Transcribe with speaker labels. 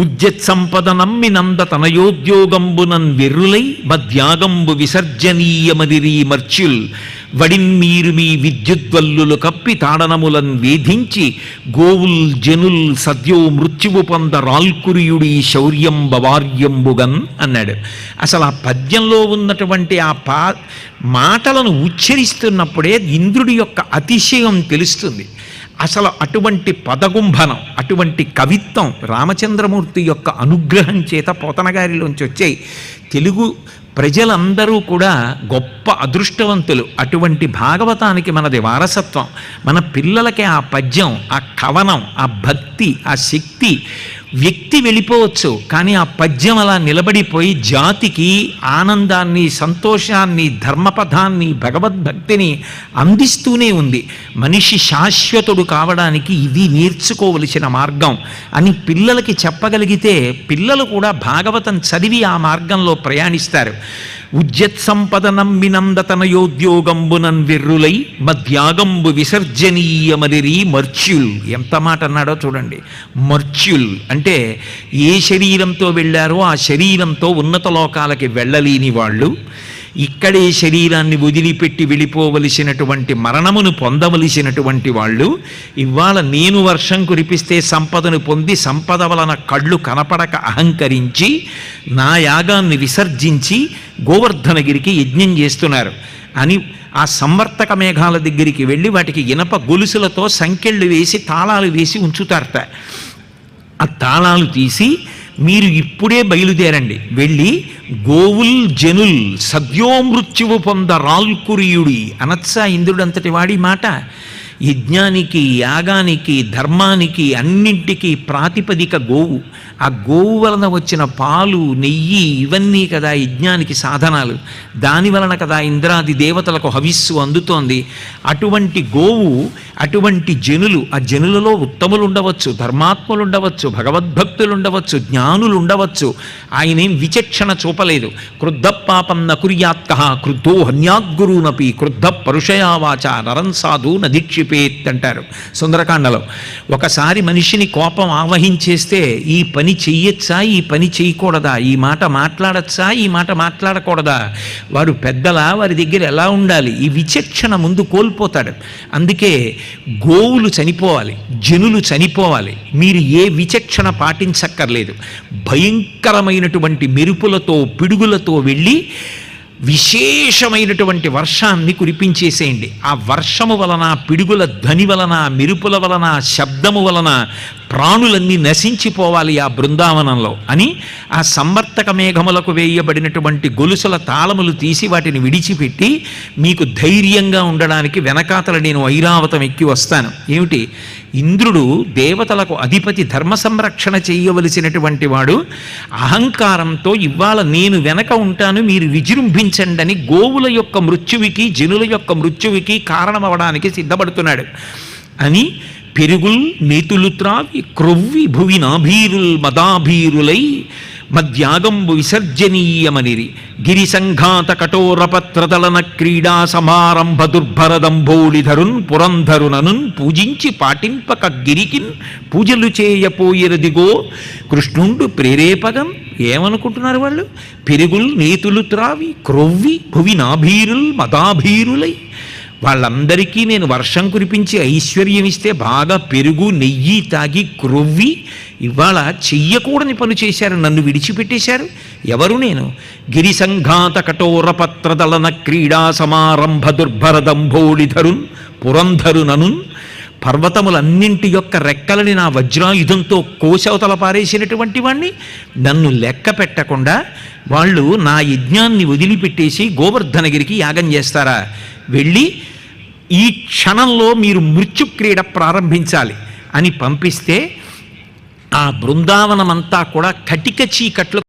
Speaker 1: ఉద్యత్ సంపద నమ్మి నంద తనయోద్యోగంబునన్ వెర్రులై మధ్యాగంబు విసర్జనీయమదిరి మర్చ్యుల్ వడిన్మీరు మీ విద్యుద్వల్లులు కప్పి తాడనములన్ వేధించి గోవుల్ జనుల్ సద్యో మృత్యువు పొంద రాల్కురియుడి శౌర్యం బవార్యంబుగన్ అన్నాడు. అసలు ఆ పద్యంలో ఉన్నటువంటి ఆ పా మాటలను ఉచ్చరిస్తున్నప్పుడే ఇంద్రుడి యొక్క అతిశయం తెలుస్తుంది. అసలు అటువంటి పదగుంభనం అటువంటి కవిత్వం రామచంద్రమూర్తి యొక్క అనుగ్రహం చేత పోతనగారిలోంచి వచ్చాయి. తెలుగు ప్రజలందరూ కూడా గొప్ప అదృష్టవంతులు. అటువంటి భాగవతానికి మనది వారసత్వం. మన పిల్లలకి ఆ పద్యం ఆ కవనం ఆ భక్తి ఆ శక్తి వ్యక్తి వెళ్ళిపోవచ్చు. కానీ ఆ పద్యం అలా నిలబడిపోయి జాతికి ఆనందాన్ని సంతోషాన్ని ధర్మపథాన్ని భగవద్భక్తిని అందిస్తూనే ఉంది. మనిషి శాశ్వతుడు కావడానికి ఇది నేర్చుకోవలసిన మార్గం అని పిల్లలకి చెప్పగలిగితే పిల్లలు కూడా భాగవతం చదివి ఆ మార్గంలో ప్రయాణిస్తారు. ఉజ్జత్ సంపద నమ్మినందతనయోద్యోగంబునన్ వెర్రులై మధ్యాగంబు విసర్జనీయమరిరి మర్చ్యుల్. ఎంత మాట అన్నాడో చూడండి. మర్చ్యుల్ అంటే ఏ శరీరంతో వెళ్ళారో ఆ శరీరంతో ఉన్నత లోకాలకి వెళ్ళలేని వాళ్ళు. ఇక్కడే శరీరాన్ని వదిలిపెట్టి వెళ్ళిపోవలసినటువంటి మరణమును పొందవలసినటువంటి వాళ్ళు ఇవాళ నేను వర్షం కురిపిస్తే సంపదను పొంది సంపద వలన కళ్ళు కనపడక అహంకరించి నా యాగాన్ని విసర్జించి గోవర్ధనగిరికి యజ్ఞం చేస్తున్నారు. అని ఆ సంవర్తక మేఘాల దగ్గరికి వెళ్ళి వాటికి ఇనప గొలుసులతో సంకెళ్ళు వేసి తాళాలు వేసి ఉంచుతారట. ఆ తాళాలు తీసి మీరు ఇప్పుడే బయలుదేరండి. వెళ్ళి గోవుల్ జనుల్ సద్యోమృత్యువు పొంద రాల్కురియుడి అనత్సా ఇంద్రుడంతటి వాడి మాట. యజ్ఞానికి యాగానికి ధర్మానికి అన్నింటికీ ప్రాతిపదిక గోవు. ఆ గోవు వలన వచ్చిన పాలు నెయ్యి ఇవన్నీ కదా యజ్ఞానికి సాధనాలు. దాని వలన కదా ఇంద్రాది దేవతలకు హవిస్సు అందుతోంది. అటువంటి గోవు అటువంటి జనులు ఆ జనులలో ఉత్తములు ఉండవచ్చు ధర్మాత్ములు ఉండవచ్చు భగవద్భక్తులు ఉండవచ్చు జ్ఞానులు ఉండవచ్చు ఆయనేం విచక్షణ చూపలేదు. క్రుద్ధ పాపం నకుర్యాత్క క్రుద్ధో హన్యాద్గురునపి క్రుద్ధ పరుషయావాచ నరం సాధు నదీక్షిపేత్ అంటారు సుందరకాండలో ఒకసారి మనిషిని కోపం ఆవహించేస్తే ఈ పని చెయ్యొచ్చా? ఈ పని చేయకూడదా ఈ మాట మాట్లాడచ్చా? ఈ మాట మాట్లాడకూడదా? వారు పెద్దల వారి దగ్గర ఎలా ఉండాలి? ఈ విచక్షణ ముందు కోల్పోతాడు. అందుకే గోవులు చనిపోవాలి జనులు చనిపోవాలి. మీరు ఏ విచక్షణ పాటించక్కర్లేదు. భయంకరమైనటువంటి మెరుపులతో పిడుగులతో వెళ్ళి విశేషమైనటువంటి వర్షాన్ని కురిపించేసేయండి. ఆ వర్షము వలన పిడుగుల ధ్వని వలన మెరుపుల వలన శబ్దము వలన ప్రాణులన్నీ నశించిపోవాలి ఆ బృందావనంలో అని ఆ సంవర్తక మేఘములకు వేయబడినటువంటి గొలుసుల తాళములు తీసి వాటిని విడిచిపెట్టి మీకు ధైర్యంగా ఉండడానికి వెనకాతల నేను ఐరావతం ఎక్కి వస్తాను. ఏమిటి? ఇంద్రుడు దేవతలకు అధిపతి ధర్మ సంరక్షణ చేయవలసినటువంటి వాడు అహంకారంతో ఇవాళ నేను వెనక ఉంటాను మీరు విజృంభించండి అని గోవుల యొక్క మృత్యువికి జనుల యొక్క మృత్యువికి కారణమవడానికి సిద్ధపడుతున్నాడు అని పెరుగుల్ నేతులు త్రావి క్రొవ్వి భువి నాభీరుల్ మదాభీరులై మద్యాగంబు విసర్జనీయమనిరి. గిరి సంఘాత కఠోరపత్రదలన క్రీడా సమారంభ దుర్భరదంబోళిధరున్ పురంధరుననున్ పూజించి పాటింపక గిరికిన్ పూజలు చేయపోయిరదిగో కృష్ణుండు ప్రేరేపగం ఏమనుకుంటున్నారు వాళ్ళు? పెరుగుల్ నేతులు త్రావి క్రొవ్వి భువి నాభీరుల్ మదాభీరులై వాళ్ళందరికీ నేను వర్షం కురిపించి ఐశ్వర్యం ఇస్తే బాగా పెరుగు నెయ్యి తాగి క్రొవ్వి ఇవాళ చెయ్యకూడని పనులు చేశారు నన్ను విడిచిపెట్టేశారు. ఎవరు నేను? గిరి సంఘాత కఠోరపత్రదలన క్రీడా సమారంభ దుర్భరదంభోళిధరున్ పురంధరుననున్. పర్వతములన్నింటి యొక్క రెక్కలని నా వజ్రాయుధంతో కోశవతల పారేసినటువంటి వాణ్ణి నన్ను లెక్క పెట్టకుండా వాళ్ళు నా యజ్ఞాన్ని వదిలిపెట్టేసి గోవర్ధనగిరికి యాగం చేస్తారా? వెళ్ళి ఈ క్షణంలో మీరు మృత్యుక్రీడ ప్రారంభించాలి అని పంపిస్తే ఆ బృందావనమంతా కూడా కటిక చీకట్లు